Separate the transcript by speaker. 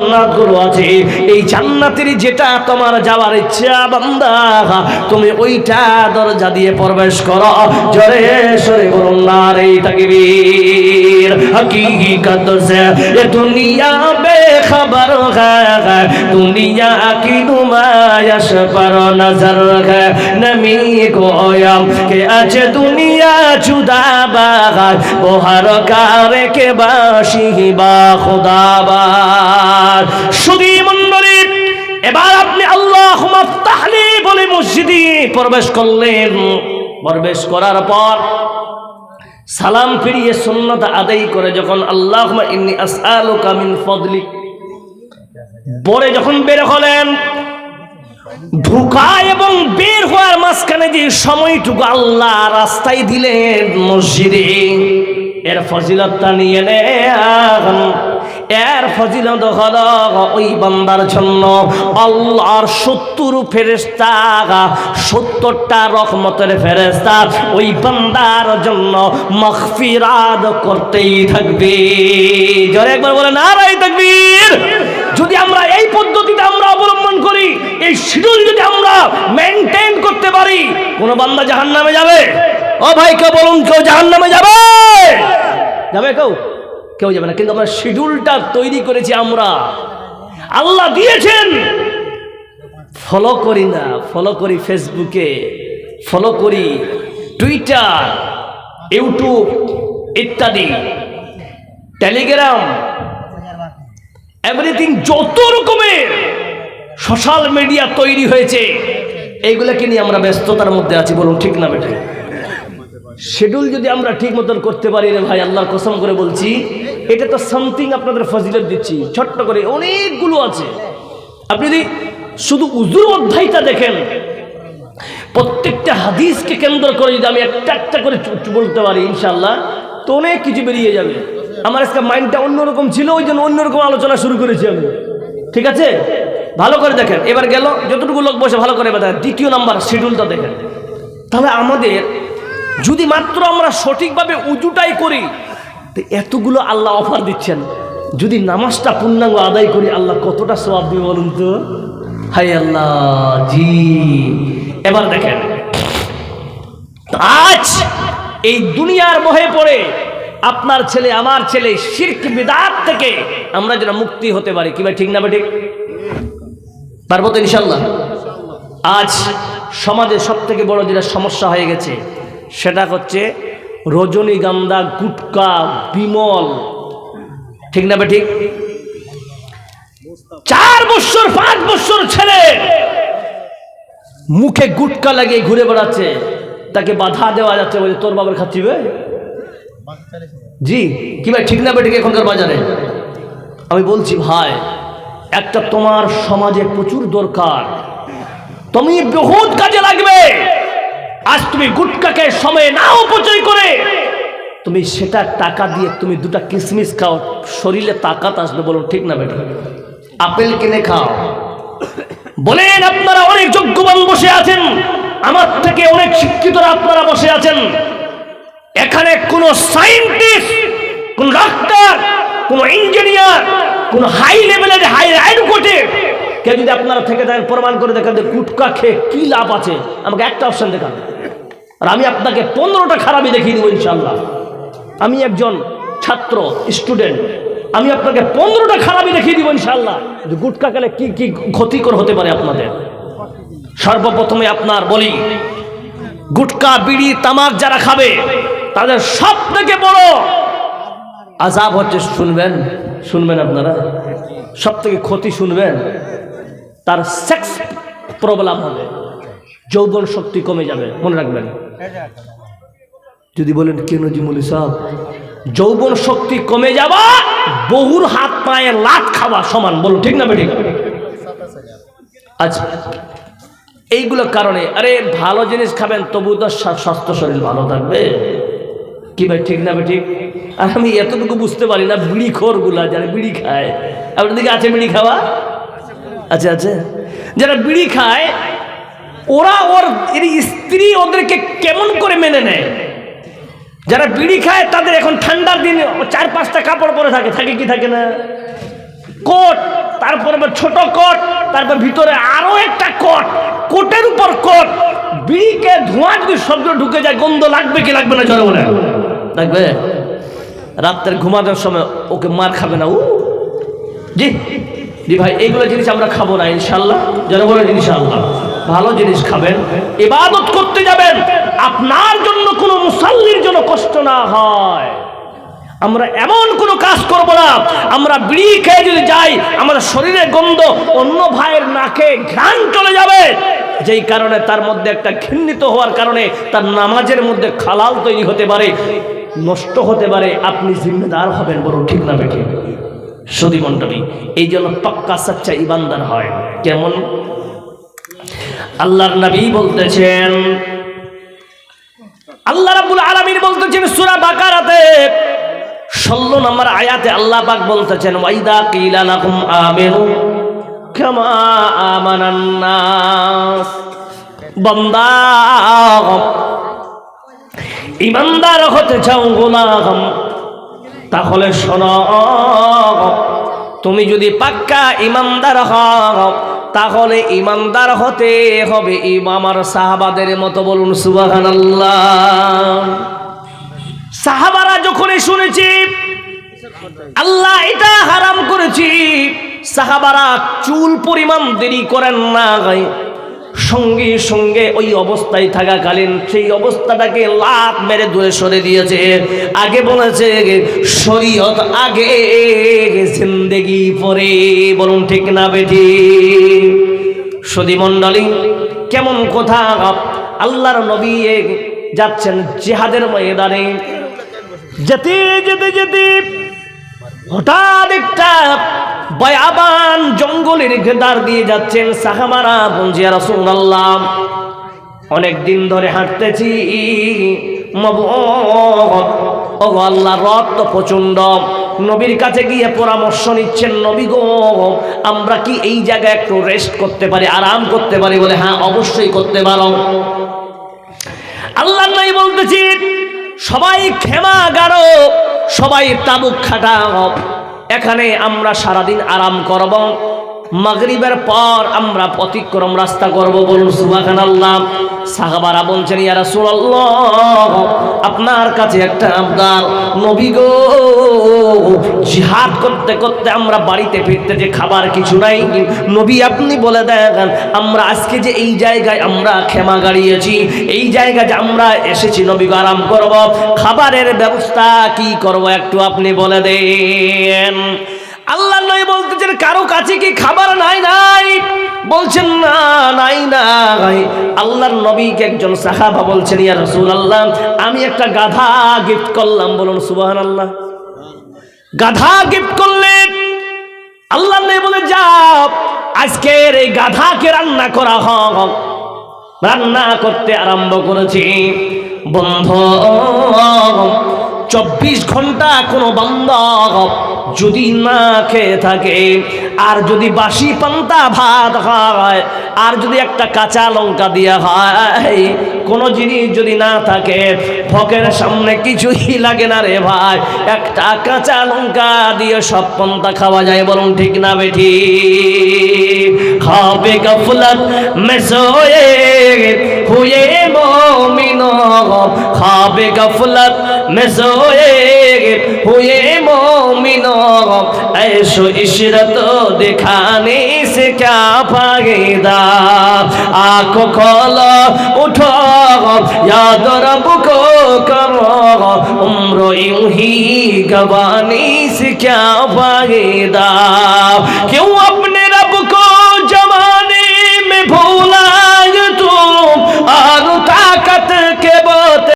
Speaker 1: জান্নাতগুলো আছে। এই জান্নাতের যেটা তোমার যাওয়ার ইচ্ছা, বান্দা, তুমি ওইটা দরজা দিয়ে প্রবেশ করো। জরে সরে বলুন না রে তাকবীর। হকিকত সে এ দুনিয়া মে খবর দুনিয়া কি নুমায়স পর নজর নমি গোয়ম কে আছে দুনিয়া চুদা বাগার বহার কারে কে বাসি বা খুদাবার সুদী মন্ডলী এবার আপনি আল্লাহ তাহলে বলে মসজিদে প্রবেশ করলেন। প্রবেশ করার পর সালাম ফিরিয়ে সুন্নত আদায় করে যখন আল্লাহ ইন্নি আসআলুকা মিন ফদলিক পরে যখন বের হলেন, ঢুকা এবং বের হওয়ার মাঝখানে যে সময়টুকু আল্লাহ রাস্তায় দিলেন মসজিদে, এর ফজিলতটা নিয়ে নেন। এর ফজিলত হল ওই বান্দার জন্য আল্লাহর সত্তর ফেরেস্তা সত্তরটা রহমতের ফেরেস্তা ওই বান্দার জন্য মখফিরাদ করতেই থাকবে। জরে একবার বলে না রাই থাকবীর যদি আমরা এই পদ্ধতিতে আমরা অবলম্বন করি, এই শিডিউল যদি আমরা মেনটেন করতে পারি, কোন বান্দা জাহান নামে যাবে? ও ভাই, কেউ বলুন, কেউ জাহান নামে যাবে? যাবে কেউ? কেউ যাবে না। কিন্তু আমরা শিডিউলটা তৈরি করেছি আমরা। আল্লাহ দিয়েছেন। ফলো করি না ফলো করি ফেসবুকে ফলো করি টুইটার ইউটিউব ইত্যাদি। টেলিগ্রাম এভরিথিং যত রকমের সোশ্যাল মিডিয়া তৈরি হয়েছে, এইগুলোকে নিয়ে আমরা ব্যস্ততার মধ্যে আছি বলুন ঠিক না বেটা? শিডিউল যদি আমরা ঠিক মতন করতে পারি রে ভাই, আল্লাহর কসম করে বলছি, এটা তো সামথিং আপনাদের ফজিলত দিচ্ছি, ছোট্ট করে অনেকগুলো আছে। আপনি যদি শুধু উজুর অধ্যায়টা দেখেন, প্রত্যেকটা হাদিসকে কেন্দ্র করে যদি আমি একটা একটা করে বলতে পারি ইনশাল্লাহ তো অনেক কিছু বেরিয়ে যাবে। আমার আজকে মাইন্ডটা অন্যরকম ছিল, ওই জন্য অন্যরকম আলোচনা শুরু করেছি আমি। ঠিক আছে? ভালো করে দেখেন। এবার গেল, যতটুকু লোক বসে ভালো করে দেখেন। দ্বিতীয় নাম্বার শিডিউলটা দেখেন। তাহলে আমাদের যদি মাত্র আমরা সঠিকভাবে উজুটাই করি, তো এতগুলো আল্লাহ অফার দিচ্ছেন। যদি নামাজটা পূর্ণাঙ্গ আদায় করি, আল্লাহ কতটা সবাব দিবে বলুন তো? হাই আল্লাহ, জি। এবার দেখেন। আজ এই দুনিয়ার মোহে পড়ে আপনার ছেলে, আমার ছেলে শির্ক, বিদাত থেকে আমরা যেন মুক্তি হতে পারি। কি ভাই, ঠিক না ভাই, ঠিক? পারব তো ইনশাল্লাহ আজ সমাজে সব থেকে বড় যেটা সমস্যা হয়ে গেছে, সেটা হচ্ছে রজনীগন্ধা গুটকা, বিমল। ঠিক না ঠিক? চার বছর, পাঁচ বছর ছেলে মুখে গুটকা লাগিয়ে ঘুরে বেড়াচ্ছে, তাকে বাধা দেওয়া যাচ্ছে বলে তোর বাবার খাচ্ছি বে জি, কি ভাই, ঠিক না বেটিকে এখনকার বাজারে? আমি বলছি, ভাই, একটা তোমার সমাজে প্রচুর দরকার। তুমি বহুত কাজে লাগবে। আজ তুমি গুটকাকে সময় না অপচয় করে তুমি সেটা টাকা দিয়ে তুমি দুটা কিসমিস খাও, শরীরে তাকাত আসবে বলুন, ঠিক না বেটা আপেল কিনে খাও। বলেন, আপনারা অনেক যোগ্যবান বসে আছেন। আমার থেকে অনেক শিক্ষিতরা আপনারা বসে আছেন। এখানে কোনো সায়েন্টিস্ট কোন ডাক্তার কোন ইঞ্জিনিয়ার কোন হাই লেভেলের হাই অ্যাডভোকেট কেউ যদি আপনারা থেকে থাকেন, প্রমাণ করে দেখেন যে গুটকা খেয়ে কি লাভ আছে, আমাকে একটা অপশন দেখান। আর আমি আপনাকে পনেরোটা খারাপই দেখিয়ে দেবো ইনশাল্লাহ আমি একজন ছাত্র স্টুডেন্ট আমি আপনাকে পনেরোটা খারাপই দেখিয়ে দিব ইনশাল্লাহ যে গুটকা খেলে কি কি ক্ষতিকর হতে পারে আপনাদের? সর্বপ্রথমে আপনার বলি, গুটকা, বিড়ি, তামাক যারা খাবে তাদের সব থেকে বড় আজাব হচ্ছে, শুনবেন? শুনবেন আপনারা? সব থেকে ক্ষতি শুনবেন? তার সেক্স প্রবলেম হবে। যৌবন শক্তি কমে যাবে। মনে রাখবেন। যদি বলেন, কেন জিমুলি সাহেব যৌবন শক্তি কমে যাওয়া বহুর হাত পায়ে লাট খাওয়া সমান। বলুন ঠিক না বেঠিক? আচ্ছা এইগুলো কারণে, আরে ভালো জিনিস খাবেন তবু তো স্বাস্থ্য শরীর ভালো থাকবে। কি ভাই, ঠিক না ভাই, ঠিক? আর আমি এতটুকু বুঝতে পারি না, বিড়ি খোরগুলা যারা বিড়ি খায়। আপনার দিকে আছে বিড়ি খাওয়া? আচ্ছা আচ্ছা যারা বিড়ি খায়, ওরা ওর, এর স্ত্রী ওদেরকে কেমন করে মেনে নেয়? যারা বিড়ি খায়, তাদের এখন ঠান্ডার দিনে, চার, পাঁচটা কাপড় পরে থাকে থাকে কি থাকে না? কোট, তারপর ছোট কোট, তারপর ভিতরে আরও একটা কোট, কোটের উপর কোট। বিড়িকে ধোঁয়া যদি শব্দ ঢুকে যায়, গন্ধ লাগবে কি লাগবে না বলে লাগবে? রাত্রের ঘুমানোর সময় ওকে মার খাবে না ও জি জি ভাই, এইগুলো জিনিস আমরা খাব না ইনশাল্লাহ যারা বলেন ইনশাল্লাহ ভালো জিনিস খাবেন, ইবাদত করতে যাবেন, আপনার জন্য কোনো মুসাল্লির জন্য কষ্ট না হয়। আমরা এমন কোনো কাজ করব না, আমরা বিড়ি খেয়ে যদি যাই, আমাদের শরীরের গন্ধ অন্য ভাইয়ের নাকে ঘ্রাণ চলে যাবে। যেই কারণে তার মধ্যে একটা ঘৃণিত হওয়ার কারণে তার নামাজের মধ্যে খালাল তৈরি হতে পারে। নষ্ট হতে পারে, আপনি জিম্মেদার হবেন বড় ঠিক না বেঠিক সদী মণ্ডলী এই জন্য পাক্কা সাচ্চা ইবানদার হয়। কেমন? আল্লাহর নবী বলতেছেন, আল্লাহ রাব্বুল আলামিন বলতেছেন সূরা বাকারাতে 16 নম্বর আয়াতে আল্লাহ পাক বলতেছেন ওয়াইদা কিলা লাকুম আমিনু, কামা আমানান নাস, বান্দা ইমানদার হতে চাও গোলাম তাহলে শোন, তুমি যদি পাক্কা ইমানদার হও, তাহলে ইমানদার হতে হবে ইমামার সাহাবাদের মতো বলুন সুবাহান সাহাবারা যখনই শুনেছি, আল্লাহ এটা হারাম করেছি, সাহাবারা চুল পরিমাণ দেরি করেন না সঙ্গে সঙ্গে ওই অবস্থায় থাকাকালীন সেই অবস্থাটাকে লাত মেরে দূরে সরে দিয়েছে। আগে বলেছে, শরীয়ত আগে জিন্দেগি পরে। বলুন, ঠিক না বেঠি? সদী মণ্ডলী, কেমন কথা? আল্লাহর নবী যাচ্ছেন জেহাদের ময়দানে। যেতে যেতে যেতে হঠাৎ একটা বয়াবান জঙ্গলের ঘেদার দিয়ে যাচ্ছেন সাহাবারা বঞ্জিয়া রাসূলুল্লাহ, অনেক দিন ধরে হাঁটতেছি। আল্লাহ রথ তো প্রচণ্ড নবীর কাছে গিয়ে পরামর্শ নিচ্ছেন, নবী গো, আমরা কি এই জায়গায় একটু রেস্ট করতে পারি, আরাম করতে পারি? বলে হ্যাঁ অবশ্যই করতে পারো। আল্লাহ নাই বলতেছি সবাই ক্ষেমা গাড়ো সবাই তাবুক খাটাও। এখানে আমরা সারাদিন আরাম করব। মাগরিবের পর আমরা প্রতিক্রম রাস্তা করব বলুন সুবাখান আল্লাহ সাহাবারা বলছেন, ইয়া রাসূলুল্লাহ, আপনার কাছে একটা আবদার। নবী গো জিহাদ করতে করতে আমরা বাড়িতে ফিরতে যে খাবার কিছু নাই। নবী আপনি বলে দেন, আমরা আজকে যে এই জায়গায় আমরা ক্ষমা গাড়িয়েছি, এই জায়গায় যে আমরা এসেছি নবী আরাম করব, খাবারের ব্যবস্থা কি করব একটু আপনি বলে দেন। আল্লাহ নয় বলতেছেন, কারও কাছে কি খাবার নাই নাই? বলছেন, না, নাই নাই। আল্লাহর নবীকে একজন সাহাবা বলছেন, ইয়া রাসূলুল্লাহ, আমি একটা গাধা গিফট করলাম। বলুন, সুবহানাল্লাহ। গাধা গিফট করলেন আল্লাহ বলে যাও আজকের এই গাধাকে রান্না করা হোক রান্না করতে আরম্ভ করেছি। বন্ধ চব্বিশ ঘণ্টা কোনো বান্ধব যদি না খেয়ে থাকে। আর যদি বাসি পান্তা ভাত হয় আর যদি একটা কাঁচা লঙ্কা দেওয়া হয় কোনো জিনিস যদি না থাকে ফকের সামনে কিছুই লাগে না রে ভাই। একটা কাঁচা লঙ্কা দিয়ে সব পন্থা খাওয়া যায়, বলুন ঠিক না বেঠি খাবে গফলত মেসোয়ে, হুয়ে مومنوں خواب غفلت میں سوئے ہوئے مومنوں ایش و عشرت دکھانے سے کیا فائدہ آنکھوں کھولو اٹھو یاد رب کو کرو عمر یوں ہی گوانی سے کیا فائدہ کیوں